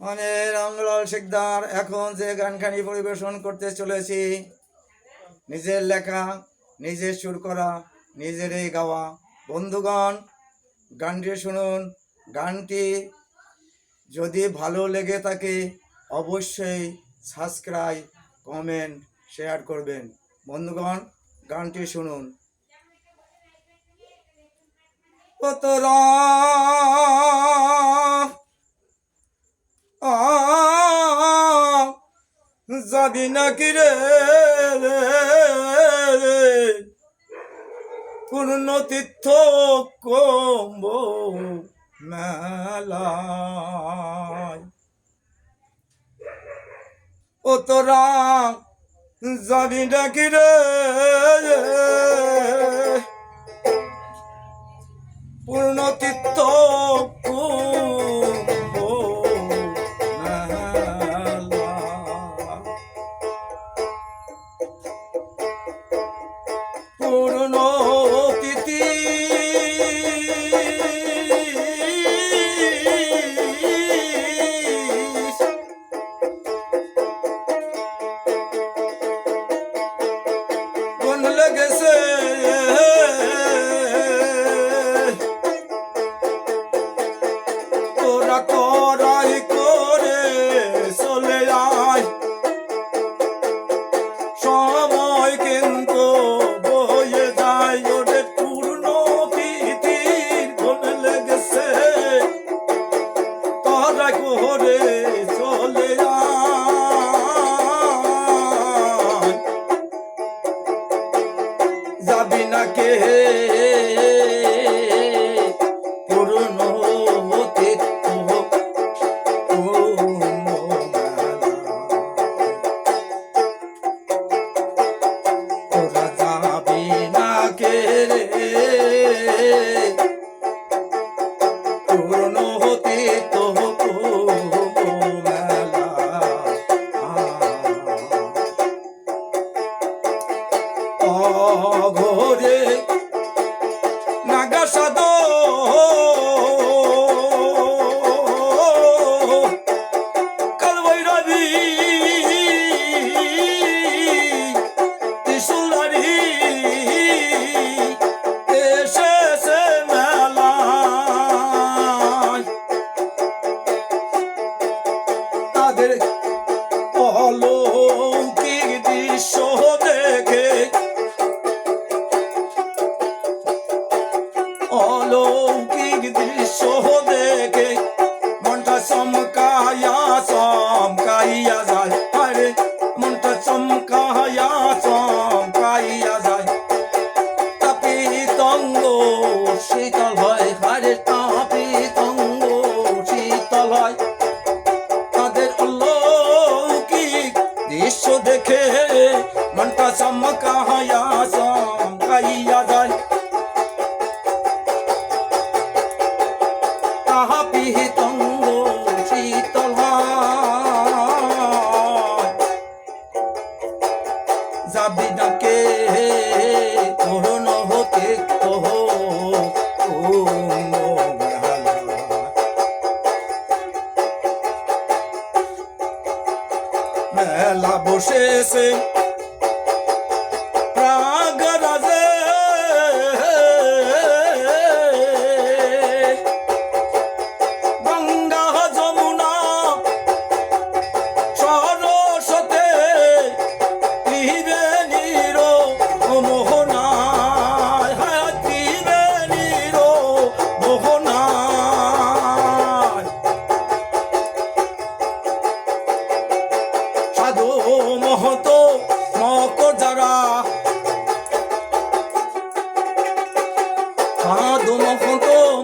মানে রামলাল শিকদার এখন যে গানখানি পরিবেশন করতে চলেছি, নিজের লেখা, নিজের সুর করা নিজেরই গাওয়া। বন্ধুগণ, গানটি শুনুন। গানটি যদি ভালো লেগে থাকে, অবশ্যই সাবস্ক্রাইব কমেন্ট শেয়ার করবেন। বন্ধুগণ, গানটি শুনুন। কত যাবি নাকি রে? পূর্ণ তীর্থ কম্ব মেলায়। ও তোরা যাবি নাকি রে? পূর্ণ তীর্থ কোন লেগেছে অঘরে চমকাইয়া যায়। আরে, মনটা চমকায়া চমকাইয়া যায়। তাপি তঙ্গ শীতল হয়। আরে তাপি তঙ্গ শীতল হয়। তাদের অলৌকিক দৃশ্য দেখে মনটা চমকাইয়া Jesse. amarrado, não contou.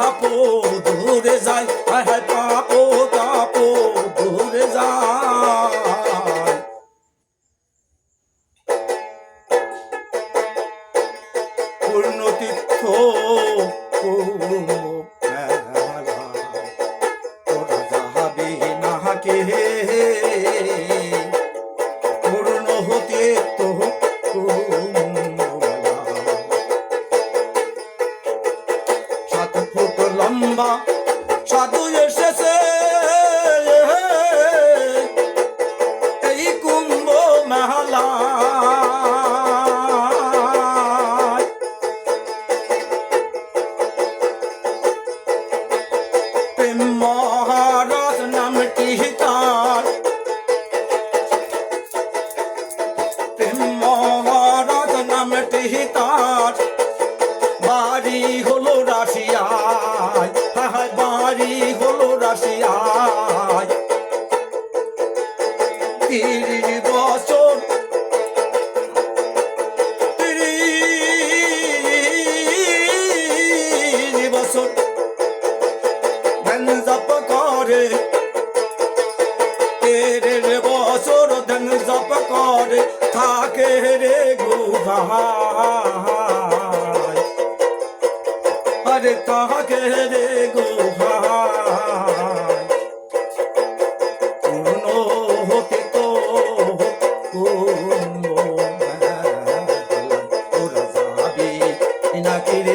পাপ দূরে যায়। হায় হায় পাপ তাপ দূরে যায়। রাশিয়ায়। তিরিশ বছর। তিরিশ বছর। ধ্যান জপ করে। তেরের বছর ধ্যান জপ করে। থাকে রে গুহায়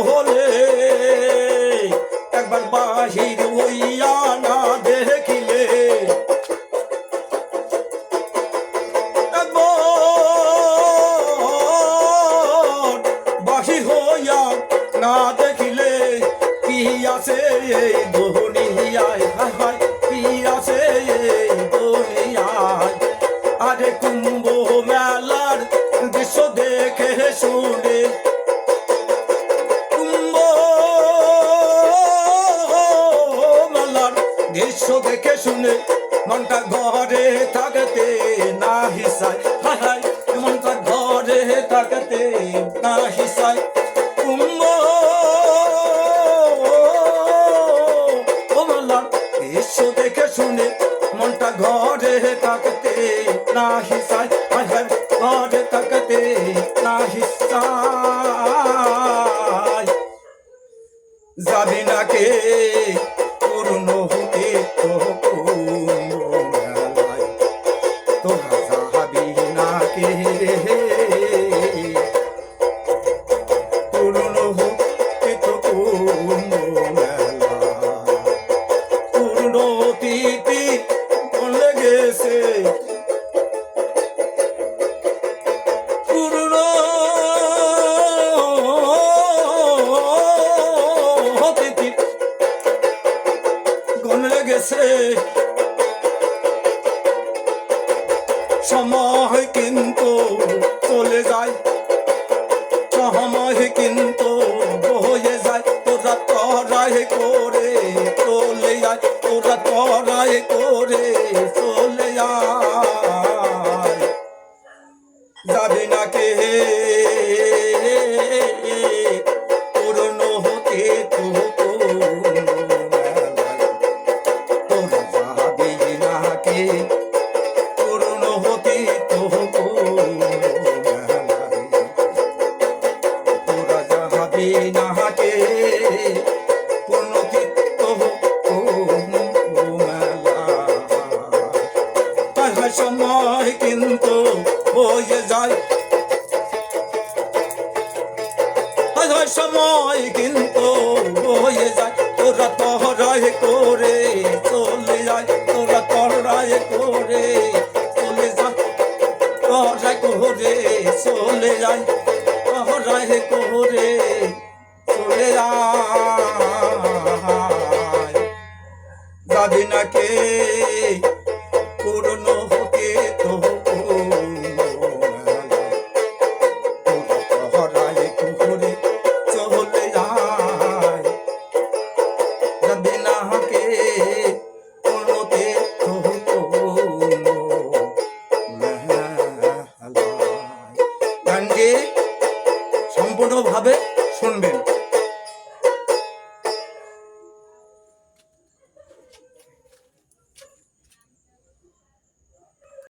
কোলে একবার বাহির হইয়া না হিসায় হায় হায় মনটা ঘরে থাকতে না হিসায় কুম্ভ মেলার দেখে শুনে, মনটা ঘরে থাকতে না হিসায়, হায় হায়, ঘরে থাকতে না হিসায়। যাবি না কে? গনে সময় কিন্তু চলে যায় সময় কিন্তু বয়ে যায়। তোরা চলে যায় তোরা তরাই করে চলে যাবে না কে? পূর্ণ হতে সময় কিন্তু হয়ে যায়। সময় কিন্তু হয়ে যায়। তোরা তহরায় করে চলে যায়। তোরা তহরায় করে চলে যায়। করে চলে যায়। তহরায় করে চলে যায়।